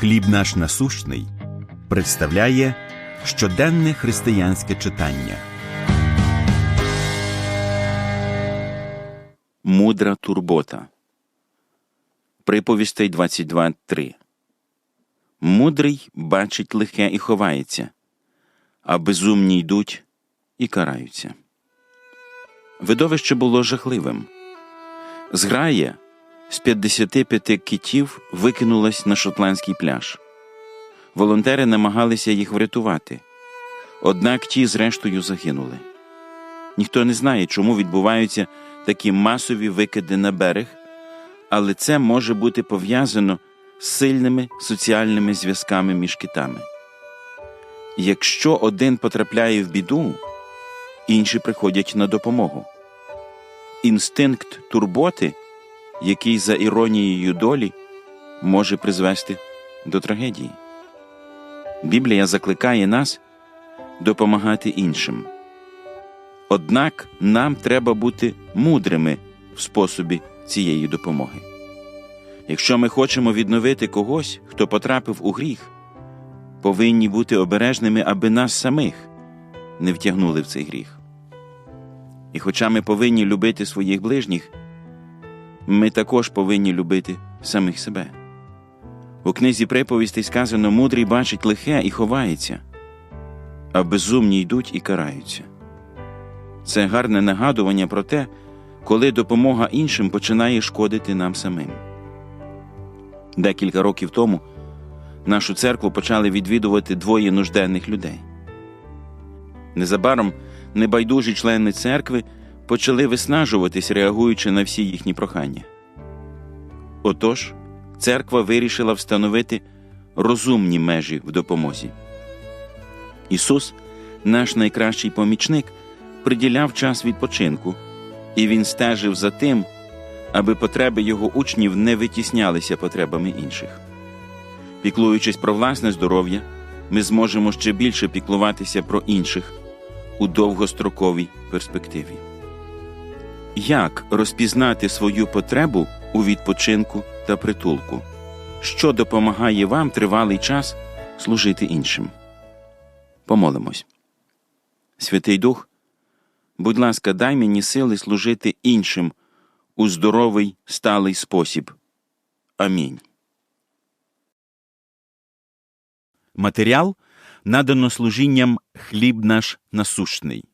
Хліб наш насущний представляє щоденне християнське читання. Мудра турбота. Приповістей 22.3. Мудрий бачить лихе і ховається, а безумні йдуть і караються. Видовище було жахливим. Зграя з 55 китів викинулась на шотландський пляж. Волонтери намагалися їх врятувати, однак ті, зрештою, загинули. Ніхто не знає, чому відбуваються такі масові викиди на берег, але це може бути пов'язано з сильними соціальними зв'язками між китами. Якщо один потрапляє в біду, інші приходять на допомогу. Інстинкт турботи, який за іронією долі може призвести до трагедії. Біблія закликає нас допомагати іншим. Однак нам треба бути мудрими в способі цієї допомоги. Якщо ми хочемо відновити когось, хто потрапив у гріх, повинні бути обережними, аби нас самих не втягнули в цей гріх. І хоча ми повинні любити своїх ближніх, ми також повинні любити самих себе. У книзі приповістей сказано мудрий бачить лихе і ховається, а безумні йдуть і караються. Це гарне нагадування про те, коли допомога іншим починає шкодити нам самим. Декілька років тому нашу церкву почали відвідувати двоє нужденних людей. Незабаром небайдужі члени церкви почали виснажуватись, реагуючи на всі їхні прохання. Отож, церква вирішила встановити розумні межі в допомозі. Ісус, наш найкращий помічник, приділяв час відпочинку, і Він стежив за тим, аби потреби його учнів не витіснялися потребами інших. Піклуючись про власне здоров'я, ми зможемо ще більше піклуватися про інших у довгостроковій перспективі. Як розпізнати свою потребу у відпочинку та притулку, що допомагає вам тривалий час служити іншим? Помолимось. Святий Дух, будь ласка, дай мені сили служити іншим у здоровий сталий спосіб. Амінь. Матеріал надано служінням хліб наш насущний.